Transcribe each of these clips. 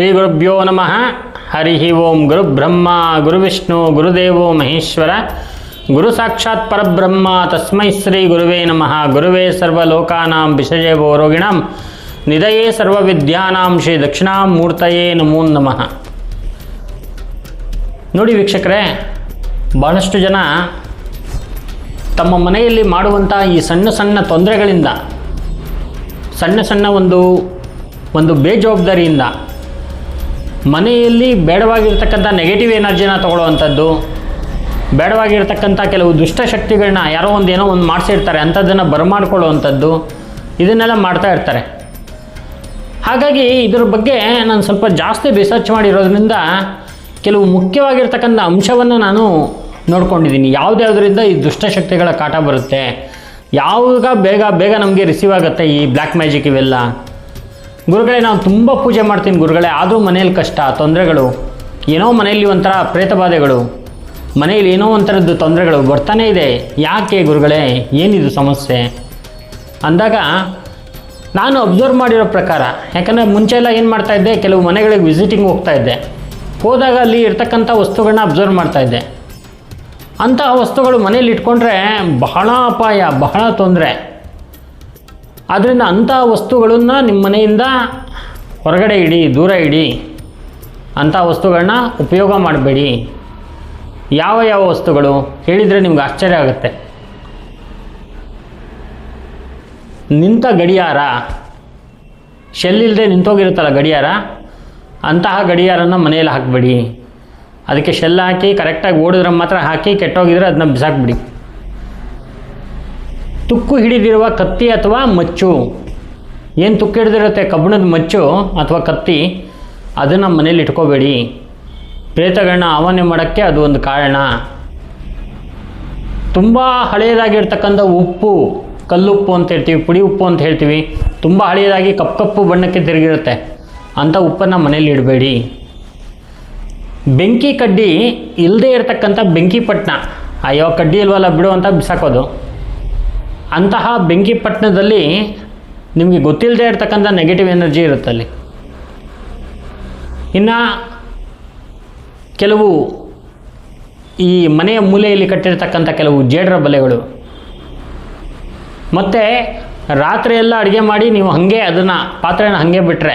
ಶ್ರೀ ಗುರುಭ್ಯೋ ನಮಃ. ಹರಿ ಓಂ ಗುರು ಬ್ರಹ್ಮ ಗುರುವಿಷ್ಣು ಗುರುದೇವೋ ಮಹೇಶ್ವರ. ಗುರು ಸಾಕ್ಷಾತ್ ಪರಬ್ರಹ್ಮ, ತಸ್ಮೈ ಶ್ರೀ ಗುರುವೇ ನಮಃ. ಗುರುವೇ ಸರ್ವಲೋಕಾನಾಂ ವಿಷಜೇ ರೋಗಿಣಾಂ. ನಿಧಯೇ ಸರ್ವವಿದ್ಯಾನಾಂ ಶ್ರೀ ದಕ್ಷಿಣಾಮೂರ್ತಯೇ ನಮೋ ನಮಃ. ನೋಡಿ ವೀಕ್ಷಕರೇ, ಬಹಳಷ್ಟು ಜನ ತಮ್ಮ ಮನೆಯಲ್ಲಿ ಮಾಡುವಂಥ ಈ ಸಣ್ಣ ಸಣ್ಣ ತೊಂದರೆಗಳಿಂದ, ಸಣ್ಣ ಸಣ್ಣ ಒಂದು ಒಂದು ಬೇಜವಾಬ್ದಾರಿಯಿಂದ ಮನೆಯಲ್ಲಿ ಬೇಡವಾಗಿರ್ತಕ್ಕಂಥ ನೆಗೆಟಿವ್ ಎನರ್ಜಿನ ತೊಗೊಳ್ಳುವಂಥದ್ದು, ಬೇಡವಾಗಿರ್ತಕ್ಕಂಥ ಕೆಲವು ದುಷ್ಟಶಕ್ತಿಗಳನ್ನ ಯಾರೋ ಒಂದು ಏನೋ ಒಂದು ಮಾಡಿಸಿರ್ತಾರೆ ಅಂಥದ್ದನ್ನು ಬರಮಾಡ್ಕೊಳ್ಳುವಂಥದ್ದು ಇದನ್ನೆಲ್ಲ ಮಾಡ್ತಾ ಇರ್ತಾರೆ. ಹಾಗಾಗಿ ಇದ್ರ ಬಗ್ಗೆ ನಾನು ಸ್ವಲ್ಪ ಜಾಸ್ತಿ ರಿಸರ್ಚ್ ಮಾಡಿರೋದ್ರಿಂದ ಕೆಲವು ಮುಖ್ಯವಾಗಿರ್ತಕ್ಕಂಥ ಅಂಶವನ್ನು ನಾನು ನೋಡ್ಕೊಂಡಿದ್ದೀನಿ. ಯಾವುದ್ಯಾವುದರಿಂದ ಈ ದುಷ್ಟಶಕ್ತಿಗಳ ಕಾಟ ಬರುತ್ತೆ, ಯಾವಾಗ ಬೇಗ ಬೇಗ ನಮಗೆ ರಿಸೀವ್ ಆಗುತ್ತೆ ಈ ಬ್ಲ್ಯಾಕ್ ಮ್ಯಾಜಿಕ್ ಇವೆಲ್ಲ? ಗುರುಗಳೇ ನಾನು ತುಂಬ ಪೂಜೆ ಮಾಡ್ತೀನಿ ಗುರುಗಳೇ, ಆದರೂ ಮನೆಯಲ್ಲಿ ಕಷ್ಟ, ತೊಂದರೆಗಳು. ಏನೋ ಮನೆಯಲ್ಲಿ ಒಂಥರ ಪ್ರೇತಬಾಧೆಗಳು ಮನೆಯಲ್ಲಿ ಏನೋ ಒಂಥರದ್ದು ತೊಂದರೆಗಳು ಬರ್ತಾನೆ ಇದೆ. ಯಾಕೆ ಗುರುಗಳೇ, ಏನಿದು ಸಮಸ್ಯೆ? ಅಂದಾಗ, ನಾನು ಅಬ್ಸರ್ವ್ ಮಾಡಿರೋ ಪ್ರಕಾರ, ಯಾಕಂದರೆ ಮುಂಚೆ ಎಲ್ಲ ಏನು ಮಾಡ್ತಾ ಇದ್ದೆ, ಕೆಲವು ಮನೆಗಳಿಗೆ ವಿಸಿಟಿಂಗ್ ಹೋಗ್ತಾ ಇದ್ದೆ. ಹೋದಾಗ ಅಲ್ಲಿ ಇರ್ತಕ್ಕಂಥ ವಸ್ತುಗಳನ್ನ ಅಬ್ಸರ್ವ್ ಮಾಡ್ತಾ ಇದ್ದೆ. ಅಂತಹ ವಸ್ತುಗಳು ಮನೇಲಿ ಇಟ್ಕೊಂಡ್ರೆ ಬಹಳ ಅಪಾಯ, ಬಹಳ ತೊಂದರೆ. ಆದ್ದರಿಂದ ಅಂಥ ವಸ್ತುಗಳನ್ನು ನಿಮ್ಮ ಮನೆಯಿಂದ ಹೊರಗಡೆ ಇಡಿ, ದೂರ ಇಡಿ. ಅಂಥ ವಸ್ತುಗಳನ್ನ ಉಪಯೋಗ ಮಾಡಬೇಡಿ. ಯಾವ ಯಾವ ವಸ್ತುಗಳು? ಹೇಳಿದರೆ ನಿಮ್ಗೆ ಆಶ್ಚರ್ಯ ಆಗುತ್ತೆ. ನಿಂತ ಗಡಿಯಾರ. ಶೆಲ್ಲಿಲ್ಲದೆ ನಿಂತೋಗಿರುತ್ತಲ್ಲ ಗಡಿಯಾರ? ಅಂತಹ ಗಡಿಯಾರನ ಮನೆಯಲ್ಲಿ ಹಾಕಬೇಡಿ. ಅದಕ್ಕೆ ಶೆಲ್ ಹಾಕಿ ಕರೆಕ್ಟಾಗಿ ಓಡಿದ್ರೆ ಮಾತ್ರ ಹಾಕಿ, ಕೆಟ್ಟೋಗಿದ್ರೆ ಅದನ್ನ ಬಿಸಾಕ್ಬಿಡಿ. ತುಕ್ಕು ಹಿಡಿದಿರುವ ಕತ್ತಿ ಅಥವಾ ಮಚ್ಚು? ಏನು ತುಕ್ಕು ಹಿಡಿದಿರುತ್ತೆ? ಕಬ್ಬಿಣದ ಮಚ್ಚು ಅಥವಾ ಕತ್ತಿ? ಅದನ್ನು ಮನೇಲಿ ಇಟ್ಕೋಬೇಡಿ. ಪ್ರೇತಗಳನ್ನ ಆವಾನೆ ಮಾಡೋಕ್ಕೆ ಅದು ಒಂದು ಕಾರಣ. ತುಂಬ ಹಳೆಯದಾಗಿರ್ತಕ್ಕಂಥ ಉಪ್ಪು, ಕಲ್ಲುಪ್ಪು ಅಂತ ಹೇಳ್ತೀವಿ, ಪುಡಿ ಉಪ್ಪು ಅಂತ ಹೇಳ್ತೀವಿ. ತುಂಬ ಹಳೆಯದಾಗಿ ಕಪ್ಪು ಕಪ್ಪು ಬಣ್ಣಕ್ಕೆ ತಿರುಗಿರುತ್ತೆ. ಅಂಥ ಉಪ್ಪನ್ನು ಮನೇಲಿ ಇಡಬೇಡಿ. ಬೆಂಕಿ ಕಡ್ಡಿ ಇಲ್ಲದೇ ಇರತಕ್ಕಂಥ ಬೆಂಕಿ ಪಟ್ಟಣ ಅಯ್ಯೋ, ಕಡ್ಡಿ ಇಲ್ವಲ್ಲ, ಬಿಡು ಅಂತ ಬಿಸಾಕೋದು. ಅಂತಹ ಬೆಂಕಿಪಟ್ಟಣದಲ್ಲಿ ನಿಮಗೆ ಗೊತ್ತಿಲ್ಲದೆ ಇರತಕ್ಕಂಥ ನೆಗೆಟಿವ್ ಎನರ್ಜಿ ಇರುತ್ತಲ್ಲಿ ಇನ್ನು ಕೆಲವು ಈ ಮನೆಯ ಮೂಲೆಯಲ್ಲಿ ಕಟ್ಟಿರ್ತಕ್ಕಂಥ ಕೆಲವು ಜೇಡರ ಬಲೆಗಳು. ಮತ್ತು ರಾತ್ರಿ ಎಲ್ಲ ಅಡುಗೆ ಮಾಡಿ ನೀವು ಹಾಗೆ ಅದನ್ನು ಪಾತ್ರೆನ ಹಾಗೆ ಬಿಟ್ಟರೆ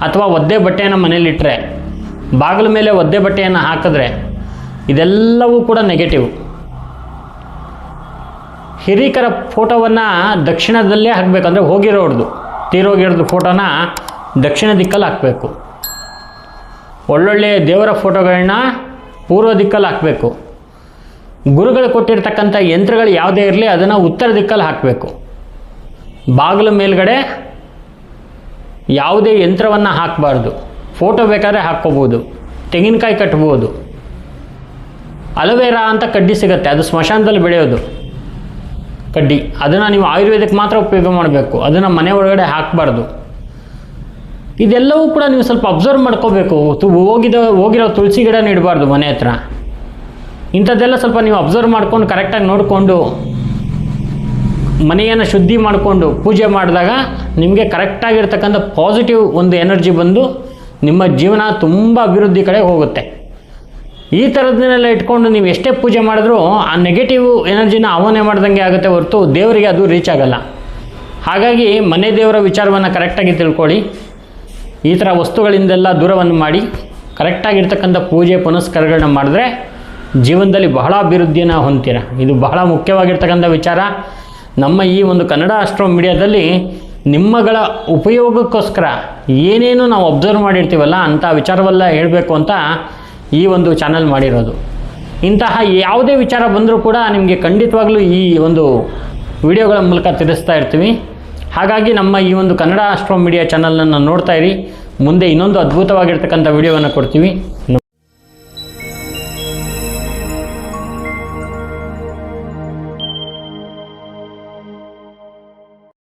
ಅಥವಾ ಒದ್ದೆ ಬಟ್ಟೆಯನ್ನು ಮನೇಲಿಟ್ಟರೆ ಬಾಗಿಲ ಮೇಲೆ ಒದ್ದೆ ಬಟ್ಟೆಯನ್ನು ಹಾಕಿದ್ರೆ ಇದೆಲ್ಲವೂ ಕೂಡ ನೆಗೆಟಿವ್ ಹಿರೀಕರ ಫೋಟೋವನ್ನು ದಕ್ಷಿಣದಲ್ಲೇ ಹಾಕಬೇಕು ಅಂದರೆ ಹೋಗಿರೋರ್ದು, ತೀರೋಗಿರೋದು ಫೋಟೋನ ದಕ್ಷಿಣ ದಿಕ್ಕಲ್ಲಿ ಹಾಕಬೇಕು. ಒಳ್ಳೊಳ್ಳೆಯ ದೇವರ ಫೋಟೋಗಳನ್ನ ಪೂರ್ವ ದಿಕ್ಕಲ್ಲಿ ಹಾಕಬೇಕು. ಗುರುಗಳು ಕೊಟ್ಟಿರ್ತಕ್ಕಂಥ ಯಂತ್ರಗಳು ಯಾವುದೇ ಇರಲಿ, ಅದನ್ನು ಉತ್ತರ ದಿಕ್ಕಲ್ಲಿ ಹಾಕಬೇಕು. ಬಾಗಿಲ ಮೇಲ್ಗಡೆ ಯಾವುದೇ ಯಂತ್ರವನ್ನು ಹಾಕಬಾರ್ದು. ಫೋಟೋ ಬೇಕಾದ್ರೆ ಹಾಕ್ಕೋಬೋದು. ತೆಂಗಿನಕಾಯಿ ಕಟ್ಬೋದು. ಅಲೋವೆರಾ ಅಂತ ಕಡ್ಡಿ ಸಿಗುತ್ತೆ, ಅದು ಸ್ಮಶಾನದಲ್ಲಿ ಬೆಳೆಯೋದು. ಕಡ್ಡಿ. ಅದನ್ನು ನೀವು ಆಯುರ್ವೇದಕ್ಕೆ ಮಾತ್ರ ಉಪಯೋಗ ಮಾಡಬೇಕು. ಅದನ್ನು ಮನೆ ಒಳಗಡೆ ಹಾಕಬಾರ್ದು. ಇದೆಲ್ಲವೂ ಕೂಡ ನೀವು ಸ್ವಲ್ಪ ಅಬ್ಸರ್ವ್ ಮಾಡ್ಕೋಬೇಕು. ಹೋಗಿದ, ಹೋಗಿರೋ ತುಳಸಿ ಗಿಡ ನೀಡಬಾರ್ದು ಮನೆ ಹತ್ರ. ಇಂಥದ್ದೆಲ್ಲ ಸ್ವಲ್ಪ ನೀವು ಅಬ್ಸರ್ವ್ ಮಾಡ್ಕೊಂಡು ಕರೆಕ್ಟಾಗಿ ನೋಡಿಕೊಂಡು, ಮನೆಯನ್ನು ಶುದ್ಧಿ ಮಾಡಿಕೊಂಡು ಪೂಜೆ ಮಾಡಿದಾಗ ನಿಮಗೆ ಕರೆಕ್ಟಾಗಿರ್ತಕ್ಕಂಥ ಪಾಸಿಟಿವ್ ಒಂದು ಎನರ್ಜಿ ಬಂದು ನಿಮ್ಮ ಜೀವನ ತುಂಬ ಅಭಿವೃದ್ಧಿ ಕಡೆ ಹೋಗುತ್ತೆ. ಈ ಥರದ್ದನ್ನೆಲ್ಲ ಇಟ್ಕೊಂಡು ನೀವು ಎಷ್ಟೇ ಪೂಜೆ ಮಾಡಿದ್ರೂ ಆ ನೆಗೆಟಿವ್ ಎನರ್ಜಿನ ಅವನೇ ಮಾಡ್ದಂಗೆ ಆಗುತ್ತೆ ಹೊರತು ದೇವರಿಗೆ ಅದು ರೀಚ್ ಆಗಲ್ಲ. ಹಾಗಾಗಿ ಮನೆ ದೇವರ ವಿಚಾರವನ್ನು ಕರೆಕ್ಟಾಗಿ ತಿಳ್ಕೊಳ್ಳಿ. ಈ ಥರ ವಸ್ತುಗಳಿಂದೆಲ್ಲ ದೂರವನ್ನು ಮಾಡಿ ಕರೆಕ್ಟಾಗಿರ್ತಕ್ಕಂಥ ಪೂಜೆ ಪುನಸ್ಕಾರಗಳನ್ನ ಮಾಡಿದ್ರೆ ಜೀವನದಲ್ಲಿ ಬಹಳ ಅಭಿವೃದ್ಧಿಯನ್ನು ಹೊಂತೀರ ಇದು ಬಹಳ ಮುಖ್ಯವಾಗಿರ್ತಕ್ಕಂಥ ವಿಚಾರ. ನಮ್ಮ ಈ ಒಂದು ಕನ್ನಡ ಅಸ್ಟ್ರೋ ಮೀಡಿಯಾದಲ್ಲಿ ನಿಮ್ಮಗಳ ಉಪಯೋಗಕ್ಕೋಸ್ಕರ ಏನೇನು ನಾವು ಅಬ್ಸರ್ವ್ ಮಾಡಿರ್ತೀವಲ್ಲ ಅಂಥ ವಿಚಾರವೆಲ್ಲ ಹೇಳಬೇಕು ಅಂತ ಈ ಒಂದು ಚಾನಲ್ ಮಾಡಿರೋದು. ಇಂತಹ ಯಾವುದೇ ವಿಚಾರ ಬಂದರೂ ಕೂಡ ನಿಮಗೆ ಖಂಡಿತವಾಗ್ಲೂ ಈ ಒಂದು ವಿಡಿಯೋಗಳ ಮೂಲಕ ತಿಳಿಸ್ತಾ ಇರ್ತೀವಿ. ಹಾಗಾಗಿ ನಮ್ಮ ಈ ಒಂದು ಕನ್ನಡ ಆಸ್ಟ್ರೋ ಮೀಡಿಯಾ ಚಾನಲನ್ನು ನೋಡ್ತಾ ಇರಿ. ಮುಂದೆ ಇನ್ನೊಂದು ಅದ್ಭುತವಾಗಿರ್ತಕ್ಕಂಥ ವಿಡಿಯೋವನ್ನು ಕೊಡ್ತೀವಿ.